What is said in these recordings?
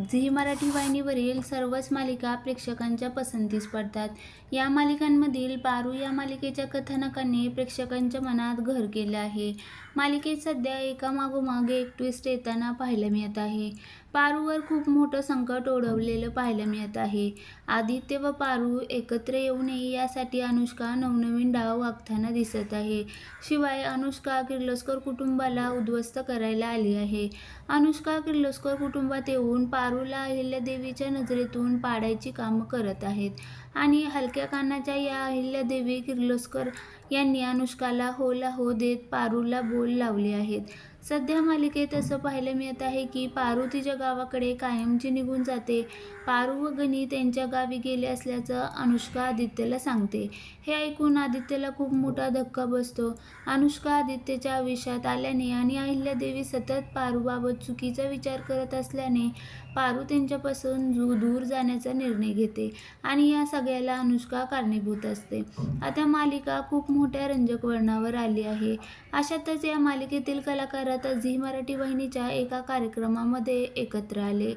Zee Marathi वाहिनीवरील सर्वच मालिका प्रेक्षकांच्या पसंतीस पडतात. या मालिकांमधील पारू या मालिकेच्या कथानकाने प्रेक्षकांच्या मनात घर केलं आहे. मालिकेत सध्या एकामागोमाग एक ट्विस्ट येताना पाहायला मिळत आहे. पारूवर खूप मोठं संकट ओढवलेलं पाहायला मिळत आहे. आदित्य व पारू एकत्र येऊ नये यासाठी अनुष्का नवनवीन डाव वागताना दिसत आहे. शिवाय अनुष्का किर्लोस्कर कुटुंबाला उद्ध्वस्त करायला आली आहे. अनुष्का किर्लोस्कर कुटुंबात येऊन पारूला अहिल्यादेवीच्या नजरेतून पाडायची कामं करत आहेत. आणि हलक्या कानाच्या या अहिल्यादेवी किर्लोस्कर यांनी अनुष्काला होला हो देत पारूला बोल लावले आहेत. सध्या मालिकेत असं पाहायला मिळत आहे की पारू तिच्या गावाकडे कायमची निघून जाते. पारू व गणी त्यांच्या गावी गेले असल्याचं अनुष्का आदित्यला सांगते. हे ऐकून आदित्यला खूप मोठा धक्का बसतो. अनुष्का आदित्यच्या आयुष्यात आल्याने आणि अहिल्यादेवी सतत पारूबाबत चुकीचा विचार करत असल्याने पारू त्यांच्यापासून जू दूर जाण्याचा निर्णय घेते आणि या सगळ्याला अनुष्का कारणीभूत असते. आता मालिका खूप मोठ्या रंजक वळणावर आली आहे. अशातच या मालिकेतील कलाकार आता झी मराठी वाहिनीच्या एका कार्यक्रमामध्ये एकत्र आले.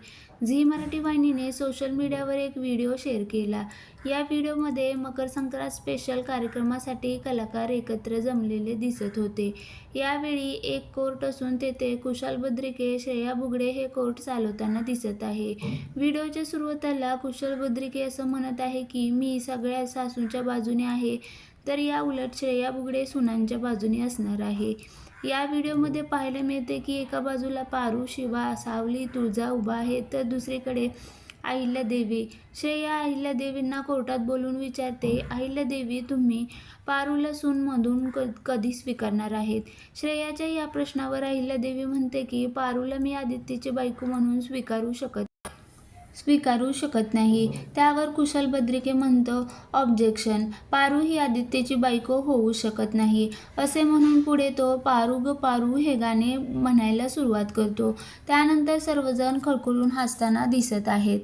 झी मराठी वाहिनीने सोशल मीडियावर एक व्हिडिओ शेअर केला. या व्हिडिओमध्ये मकर संक्रांत स्पेशल कार्यक्रमासाठी कलाकार एकत्र जमलेले दिसत होते. यावेळी एक कोर्ट असून तेथे कुशाल बद्रिके श्रेया बुगडे हे कोर्ट चालवताना दिसत आहे. व्हिडिओच्या सुरुवातीला कुशल बद्रिके असं म्हणत आहे की मी सगळ्या सासूंच्या बाजूने आहे तर या उलट श्रेया बुगडे सुनांच्या बाजूने असणार आहे. या व्हिडिओमध्ये पाहायला मिळते की एका बाजूला पारू शिवा सावली तुळजा उभा आहे. तर दुसरीकडे अहिल्यादेवी श्रेया अहिल्यादेवींना कोर्टात बोलून विचारते अहिल्यादेवी तुम्ही पारूला सूनमधून क कधी स्वीकारणार आहेत? श्रेयाच्या या प्रश्नावर अहिल्यादेवी म्हणते की पारूला मी आदित्यची बायको म्हणून स्वीकारू शकत स्वीकारू शकत नाही. त्यावर कुशल बद्रिके म्हणतो ऑब्जेक्शन पारू ही आदित्यची बायको होऊ शकत नाही. असे म्हणून पुढे तो पारू ग पारू हे गाणे म्हणायला सुरुवात करतो. त्यानंतर सर्वजण खळखळून हसताना दिसत आहेत.